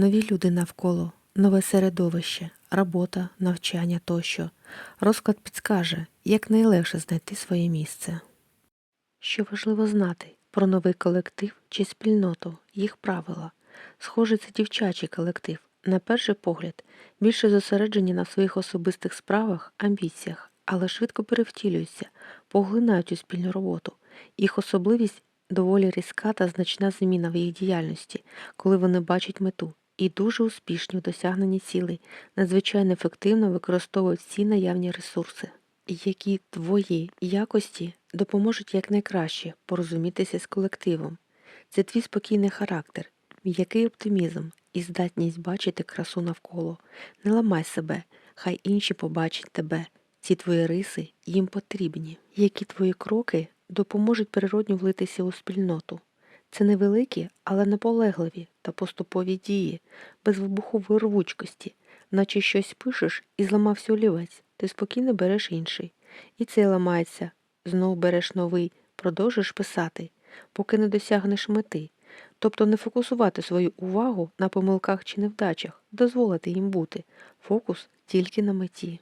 Нові люди навколо, нове середовище, робота, навчання тощо. Розклад підскаже, як найлегше знайти своє місце. Що важливо знати про новий колектив чи спільноту, їх правила. Схоже, це дівчачий колектив. На перший погляд, більше зосереджені на своїх особистих справах, амбіціях, але швидко перевтілюються, поглинають у спільну роботу. Їх особливість доволі різка та значна зміна в їх діяльності, коли вони бачать мету і дуже успішні у досягненні цілей, надзвичайно ефективно використовують всі наявні ресурси, які твої якості допоможуть якнайкраще порозумітися з колективом. Це твій спокійний характер, м'який оптимізм і здатність бачити красу навколо. Не ламай себе, хай інші побачать тебе. Ці твої риси їм потрібні. Які твої кроки допоможуть природньо влитися у спільноту. Це невеликі, але наполегливі та поступові дії, без вибухової рвучкості, наче щось пишеш і зламався олівець, ти спокійно береш інший. І цей ламається, знов береш новий, продовжуєш писати, поки не досягнеш мети. Тобто не фокусувати свою увагу на помилках чи невдачах, дозволити їм бути. Фокус тільки на меті.